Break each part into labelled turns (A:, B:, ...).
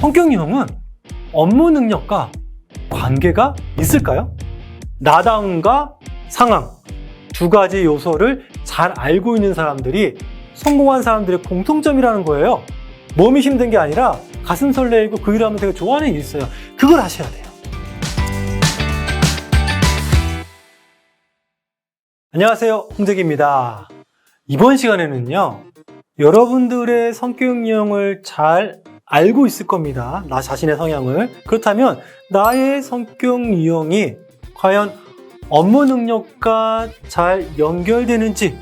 A: 성격 유형은 업무 능력과 관계가 있을까요? 나다움과 상황 두 가지 요소를 잘 알고 있는 사람들이 성공한 사람들의 공통점이라는 거예요. 몸이 힘든 게 아니라 가슴 설레이고 그 일을 하면 되게 좋아하는 일이 있어요. 그걸 하셔야 돼요. 안녕하세요. 홍재기입니다. 이번 시간에는요, 여러분들의 성격 유형을 잘 알고 있을 겁니다. 나 자신의 성향을. 그렇다면, 나의 성격 유형이 과연 업무 능력과 잘 연결되는지,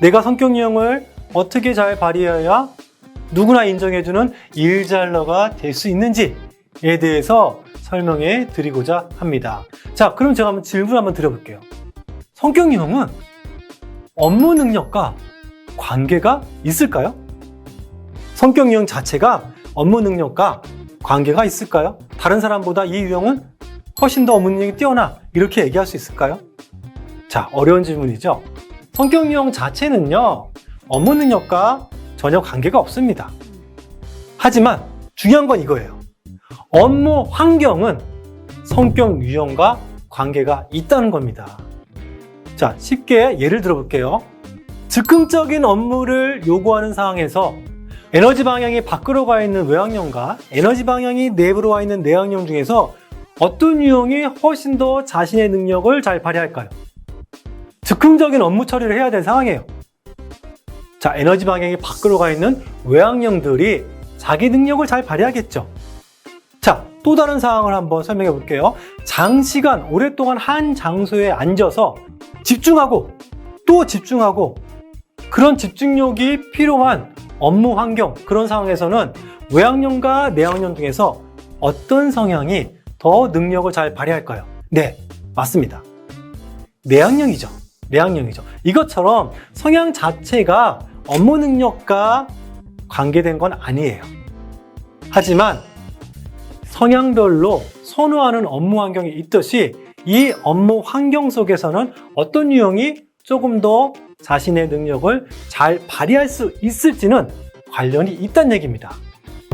A: 내가 성격 유형을 어떻게 잘 발휘해야 누구나 인정해주는 일잘러가 될 수 있는지에 대해서 설명해 드리고자 합니다. 자, 그럼 제가 한번 질문 한번 드려볼게요. 성격 유형은 업무 능력과 관계가 있을까요? 성격 유형 자체가 업무 능력과 관계가 있을까요? 다른 사람보다 이 유형은 훨씬 더 업무 능력이 뛰어나 이렇게 얘기할 수 있을까요? 자, 어려운 질문이죠. 성격 유형 자체는요, 업무 능력과 전혀 관계가 없습니다. 하지만 중요한 건 이거예요. 업무 환경은 성격 유형과 관계가 있다는 겁니다. 자, 쉽게 예를 들어 볼게요. 즉흥적인 업무를 요구하는 상황에서 에너지 방향이 밖으로 가 있는 외곽형과 에너지 방향이 내부로 와 있는 내곽형 중에서 어떤 유형이 훨씬 더 자신의 능력을 잘 발휘할까요? 즉흥적인 업무 처리를 해야 될 상황이에요. 자, 에너지 방향이 밖으로 가 있는 외곽형들이 자기 능력을 잘 발휘하겠죠. 자, 또 다른 상황을 한번 설명해 볼게요. 장시간, 오랫동안 한 장소에 앉아서 집중하고 또 집중하고 그런 집중력이 필요한 업무 환경, 그런 상황에서는 외곽형과 내곽형 중에서 어떤 성향이 더 능력을 잘 발휘할까요? 네, 맞습니다. 내향형이죠. 내향형이죠. 이것처럼 성향 자체가 업무 능력과 관계된 건 아니에요. 하지만 성향별로 선호하는 업무 환경이 있듯이 이 업무 환경 속에서는 어떤 유형이 조금 더 자신의 능력을 잘 발휘할 수 있을지는 관련이 있다는 얘기입니다.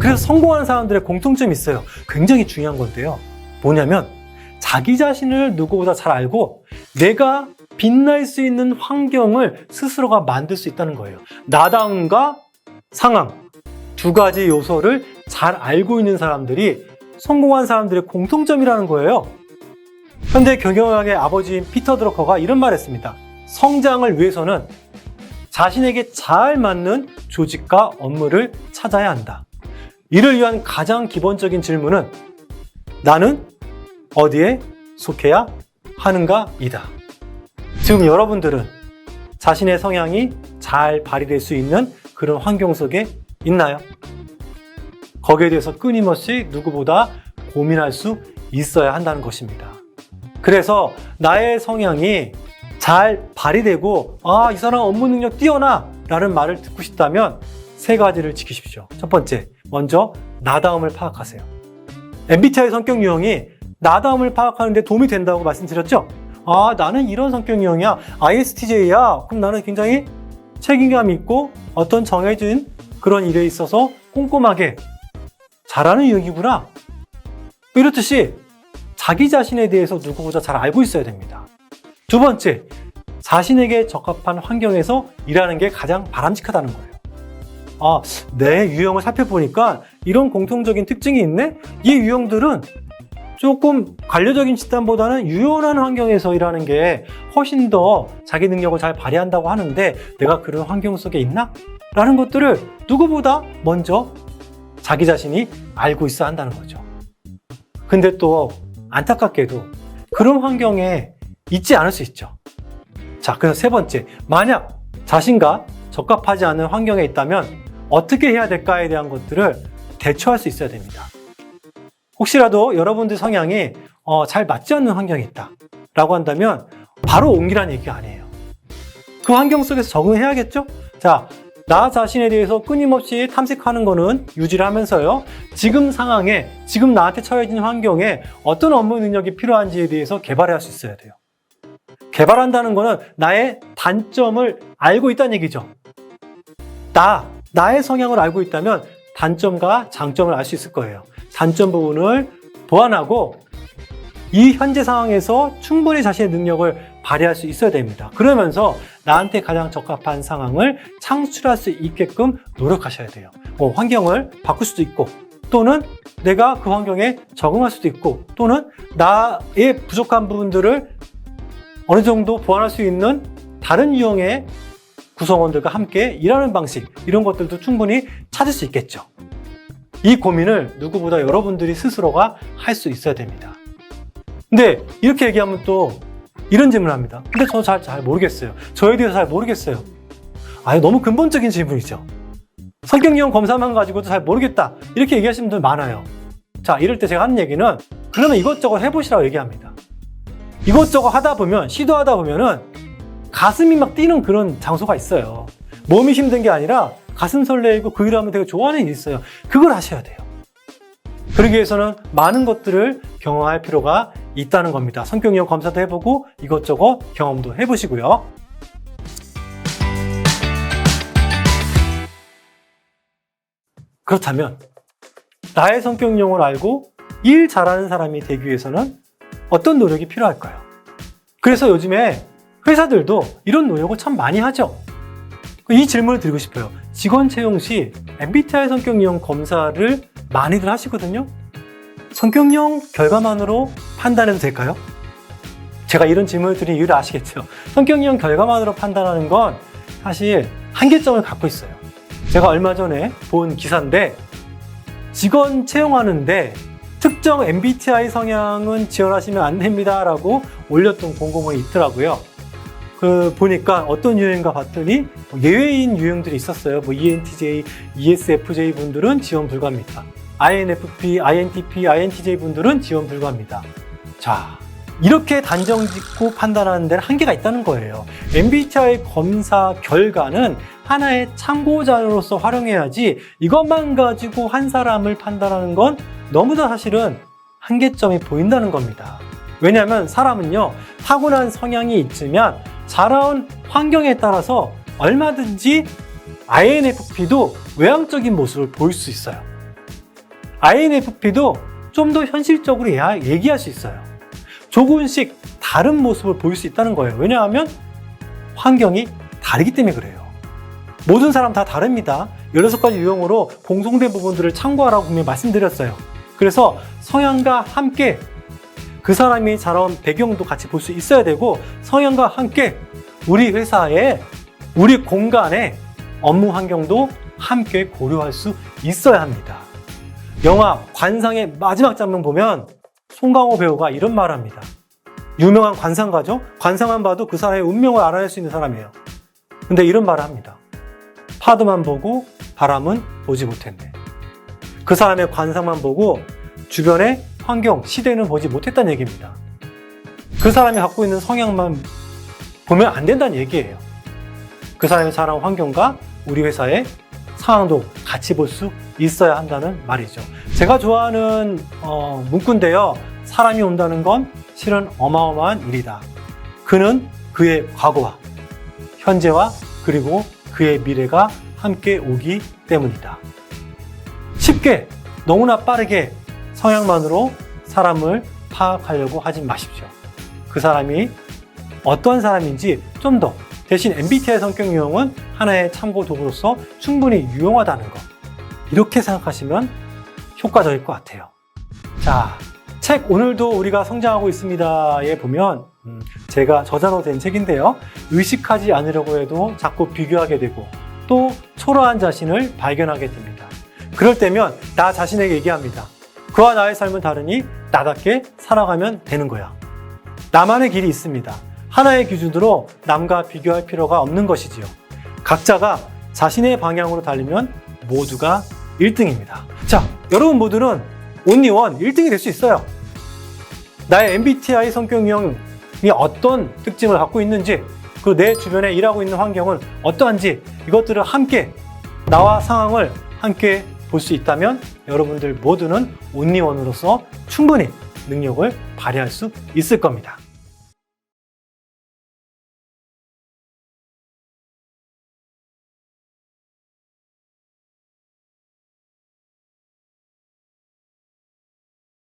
A: 그래서 성공하는 사람들의 공통점이 있어요. 굉장히 중요한 건데요. 뭐냐면 자기 자신을 누구보다 잘 알고 내가 빛날 수 있는 환경을 스스로가 만들 수 있다는 거예요. 나다움과 상황 두 가지 요소를 잘 알고 있는 사람들이 성공한 사람들의 공통점이라는 거예요. 현대 경영학의 아버지인 피터 드러커가 이런 말 했습니다. 성장을 위해서는 자신에게 잘 맞는 조직과 업무를 찾아야 한다. 이를 위한 가장 기본적인 질문은 나는 어디에 속해야 하는가이다. 지금 여러분들은 자신의 성향이 잘 발휘될 수 있는 그런 환경 속에 있나요? 거기에 대해서 끊임없이 누구보다 고민할 수 있어야 한다는 것입니다. 그래서 나의 성향이 잘 발휘되고, 아, 이 사람 업무 능력 뛰어나! 라는 말을 듣고 싶다면 세 가지를 지키십시오. 첫 번째, 먼저 나다움을 파악하세요. MBTI 성격 유형이 나다움을 파악하는데 도움이 된다고 말씀드렸죠? 아, 나는 이런 성격 유형이야. ISTJ야. 그럼 나는 굉장히 책임감 있고 어떤 정해진 그런 일에 있어서 꼼꼼하게 잘하는 유형이구나. 이렇듯이 자기 자신에 대해서 누구보다 잘 알고 있어야 됩니다. 두 번째, 자신에게 적합한 환경에서 일하는 게 가장 바람직하다는 거예요. 아, 내 유형을 살펴보니까 이런 공통적인 특징이 있네? 이 유형들은 조금 관료적인 집단보다는 유연한 환경에서 일하는 게 훨씬 더 자기 능력을 잘 발휘한다고 하는데 내가 그런 환경 속에 있나? 라는 것들을 누구보다 먼저 자기 자신이 알고 있어야 한다는 거죠. 근데 또 안타깝게도 그런 환경에 있지 않을 수 있죠. 자, 그래서 세 번째, 만약 자신과 적합하지 않은 환경에 있다면 어떻게 해야 될까에 대한 것들을 대처할 수 있어야 됩니다. 혹시라도 여러분들 성향이 어, 잘 맞지 않는 환경에 있다 라고 한다면 바로 옮기라는 얘기가 아니에요. 그 환경 속에서 적응해야겠죠? 자, 나 자신에 대해서 끊임없이 탐색하는 거는 유지를 하면서요. 지금 상황에, 지금 나한테 처해진 환경에 어떤 업무 능력이 필요한지에 대해서 개발할 수 있어야 돼요. 개발한다는 거는 나의 단점을 알고 있다는 얘기죠. 나, 나의 성향을 알고 있다면 단점과 장점을 알 수 있을 거예요. 단점 부분을 보완하고 이 현재 상황에서 충분히 자신의 능력을 발휘할 수 있어야 됩니다. 그러면서 나한테 가장 적합한 상황을 창출할 수 있게끔 노력하셔야 돼요. 뭐 환경을 바꿀 수도 있고 또는 내가 그 환경에 적응할 수도 있고 또는 나의 부족한 부분들을 어느 정도 보완할 수 있는 다른 유형의 구성원들과 함께 일하는 방식 이런 것들도 충분히 찾을 수 있겠죠. 이 고민을 누구보다 여러분들이 스스로가 할 수 있어야 됩니다. 근데 이렇게 얘기하면 또 이런 질문을 합니다. 근데 저 잘 잘 모르겠어요. 저에 대해서 잘 모르겠어요. 아니 너무 근본적인 질문이죠. 성격유형 검사만 가지고도 잘 모르겠다. 이렇게 얘기하시는 분들 많아요. 자, 이럴 때 제가 하는 얘기는 그러면 이것저것 해보시라고 얘기합니다. 이것저것 하다 보면, 시도하다 보면은 가슴이 막 뛰는 그런 장소가 있어요. 몸이 힘든 게 아니라 가슴 설레이고 그 일을 하면 되게 좋아하는 일이 있어요. 그걸 하셔야 돼요. 그러기 위해서는 많은 것들을 경험할 필요가 있다는 겁니다. 성격유형 검사도 해보고 이것저것 경험도 해보시고요. 그렇다면 나의 성격용을 알고 일 잘하는 사람이 되기 위해서는 어떤 노력이 필요할까요? 그래서 요즘에 회사들도 이런 노력을 참 많이 하죠. 이 질문을 드리고 싶어요. 직원 채용 시 MBTI 성격용 검사를 많이들 하시거든요. 성격용 결과만으로 판단해도 될까요? 제가 이런 질문을 드린 이유를 아시겠죠? 성격용 결과만으로 판단하는 건 사실 한계점을 갖고 있어요. 제가 얼마 전에 본 기사인데 직원 채용하는데 특정 MBTI 성향은 지원하시면 안 됩니다 라고 올렸던 공고문이 있더라고요. 그 보니까 어떤 유형인가 봤더니 예외인 유형들이 있었어요. 뭐 ENTJ, ESFJ 분들은 지원 불가입니다. INFP, INTP, INTJ 분들은 지원 불가입니다. 자, 이렇게 단정 짓고 판단하는 데는 한계가 있다는 거예요. MBTI 검사 결과는 하나의 참고 자료로서 활용해야지 이것만 가지고 한 사람을 판단하는 건 너무나 사실은 한계점이 보인다는 겁니다. 왜냐하면 사람은요, 타고난 성향이 있지만 자라온 환경에 따라서 얼마든지 INFP도 외향적인 모습을 보일 수 있어요. INFP도 좀 더 현실적으로 얘기할 수 있어요. 조금씩 다른 모습을 보일 수 있다는 거예요. 왜냐하면 환경이 다르기 때문에 그래요. 모든 사람 다 다릅니다. 16가지 유형으로 공통된 부분들을 참고하라고 분명히 말씀드렸어요. 그래서 성향과 함께 그 사람이 자라온 배경도 같이 볼 수 있어야 되고 성향과 함께 우리 회사에 우리 공간에 업무 환경도 함께 고려할 수 있어야 합니다. 영화 관상의 마지막 장면 보면 송강호 배우가 이런 말을 합니다. 유명한 관상가죠? 관상만 봐도 그 사람의 운명을 알아낼 수 있는 사람이에요. 근데 이런 말을 합니다. 파도만 보고 바람은 보지 못했네. 그 사람의 관상만 보고 주변의 환경, 시대는 보지 못했다는 얘기입니다. 그 사람이 갖고 있는 성향만 보면 안 된다는 얘기예요. 그 사람이 자란 환경과 우리 회사의 상황도 같이 볼 수 있어야 한다는 말이죠. 제가 좋아하는 어, 문구인데요. 사람이 온다는 건 실은 어마어마한 일이다. 그는 그의 과거와 현재와 그리고 그의 미래가 함께 오기 때문이다. 쉽게 너무나 빠르게 성향만으로 사람을 파악하려고 하지 마십시오. 그 사람이 어떤 사람인지 좀 더 대신 MBTI 성격 유형은 하나의 참고 도구로서 충분히 유용하다는 것. 이렇게 생각하시면 효과적일 것 같아요. 자, 책 오늘도 우리가 성장하고 있습니다에 보면 음, 제가 저자로 된 책인데요. 의식하지 않으려고 해도 자꾸 비교하게 되고 또 초라한 자신을 발견하게 됩니다. 그럴 때면 나 자신에게 얘기합니다. 그와 나의 삶은 다르니 나답게 살아가면 되는 거야. 나만의 길이 있습니다. 하나의 기준으로 남과 비교할 필요가 없는 것이지요. 각자가 자신의 방향으로 달리면 모두가 1등입니다. 자, 여러분 모두는 온리원 1등이 될 수 있어요. 나의 MBTI 성격 유형이 어떤 특징을 갖고 있는지, 그리고 내 주변에 일하고 있는 환경은 어떠한지 이것들을 함께 나와 상황을 함께 볼 수 있다면 여러분들 모두는 온리원으로서 충분히 능력을 발휘할 수 있을 겁니다.